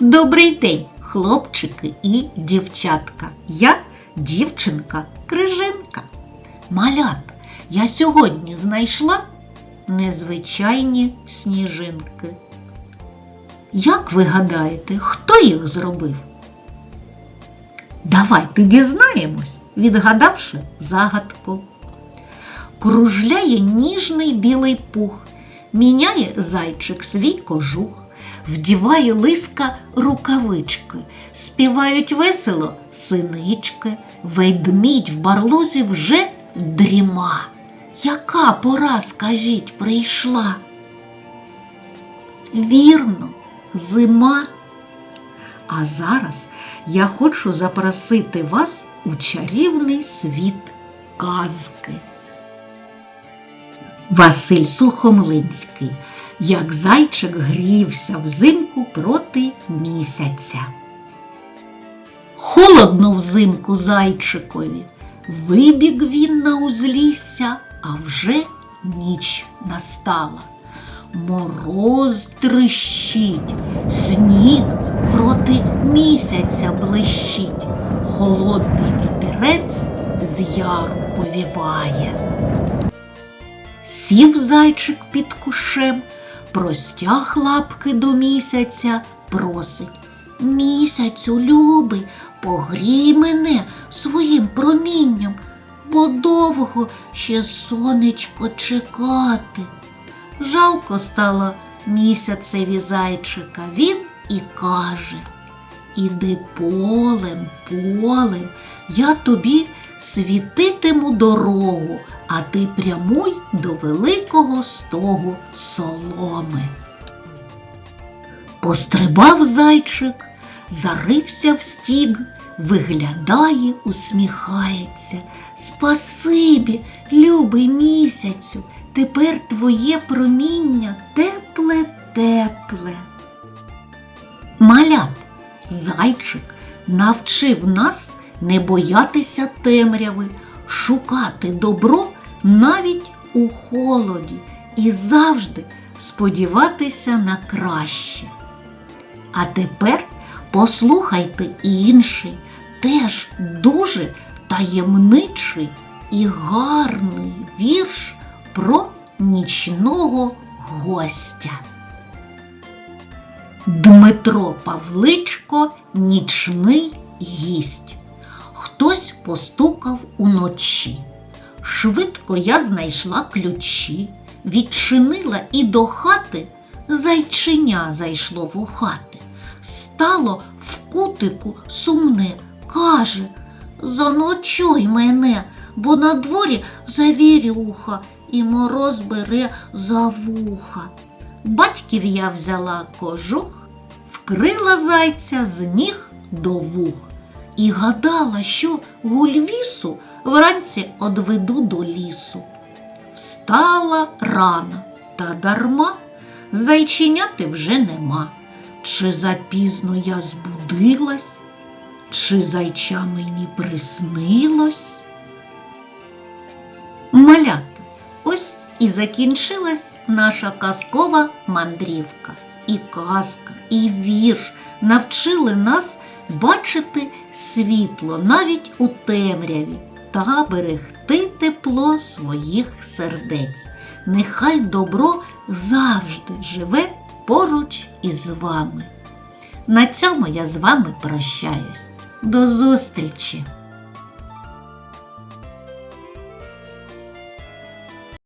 Добрий день, хлопчики і дівчатка. Я дівчинка Крижинка. Малят, я сьогодні знайшла незвичайні сніжинки. Як ви гадаєте, хто їх зробив? Давайте дізнаємось, відгадавши загадку. Кружляє ніжний білий пух, міняє зайчик свій кожух, вдіває лиска рукавички, співають весело синички, ведмідь в барлозі вже дріма. Яка пора, скажіть, прийшла? Вірно, зима. А зараз я хочу запросити вас у чарівний світ казки. Василь Сухомлинський, як зайчик грівся взимку проти місяця. Холодно взимку зайчикові, вибіг він на узлісся, а вже ніч настала. Мороз трещить, сніг проти місяця блищить, холодний вітерець з яру повіває. Сів зайчик під кушем, простяг лапки до місяця, просить. Місяцю, любий, погрій мене своїм промінням, бо довго ще сонечко чекати. Жалко стало місяцеві зайчика, він і каже. Іди полем, полем, я тобі світитиму дорогу, а ти прямуй до великого стогу соломи. Пострибав зайчик, зарився в стіг, виглядає, усміхається. Спасибі, любий місяцю, тепер твоє проміння тепле, тепле. Малят, зайчик навчив нас не боятися темряви, шукати добро навіть у холоді і завжди сподіватися на краще. А тепер послухайте інший, теж дуже таємничий і гарний вірш про нічного гостя. Дмитро Павличко нічний гість. Хтось постукав уночі. Швидко я знайшла ключі, відчинила і до хати зайчиня зайшло в хати. Стало в кутику сумне, каже Заночуй мене, бо на дворі завірюха і мороз бере за вуха. Батьків я взяла кожух, вкрила зайця з ніг до вух і гадала, що гульвісу вранці одведу до лісу. Встала рано, та дарма зайченяти вже нема. Чи запізно я збудилась, чи зайча мені приснилось? Малята, ось і закінчилась наша казкова мандрівка. І казка, і вірш навчили нас бачити світло навіть у темряві та берегти тепло своїх сердець. Нехай добро завжди живе поруч із вами. На цьому я з вами прощаюсь. До зустрічі!